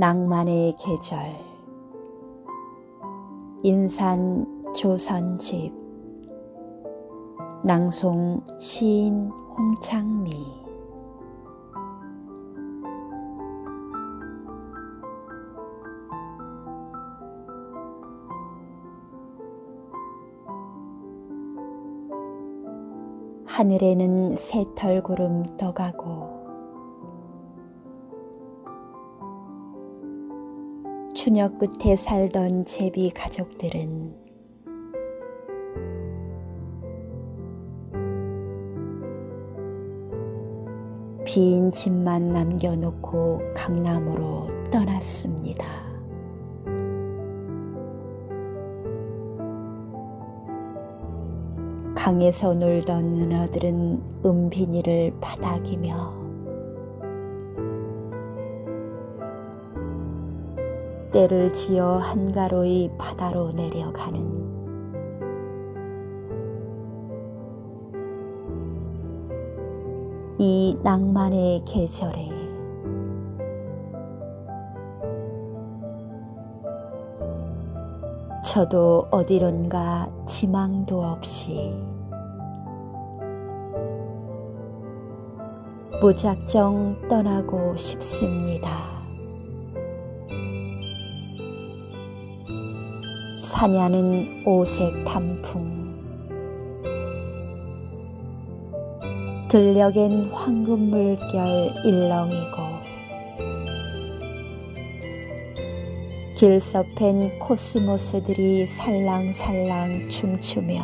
낭만의 계절. 인산 조선집. 낭송 시인 홍창미. 하늘에는 새털 구름 떠가고 추녀 끝에 살던 제비 가족들은 빈 집만 남겨놓고 강남으로 떠났습니다. 강에서 놀던 누나들은 은빈이를 바닥이며 때를 지어 한가로이 바다로 내려가는 이 낭만의 계절에 저도 어디론가 지망도 없이 무작정 떠나고 싶습니다. 사냐는 오색 단풍 들녘엔 황금 물결 일렁이고 길섭엔 코스모스들이 살랑살랑 춤추며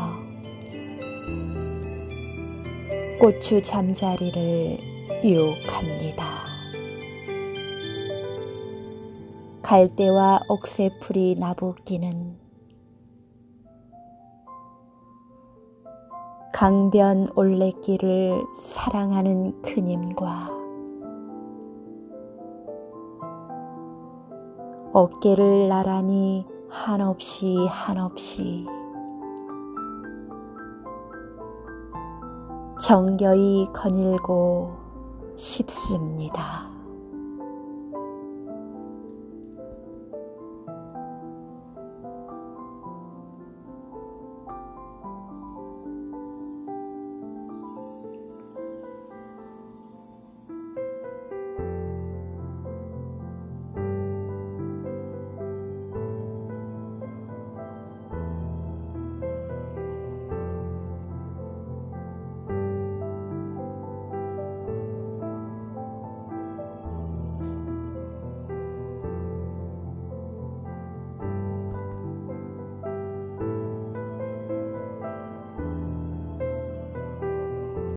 고추 잠자리를 유혹합니다. 갈대와 옥새풀이 나부끼는 강변 올레길을 사랑하는 그님과 어깨를 나란히 한없이 한없이 정겨이 거닐고 싶습니다.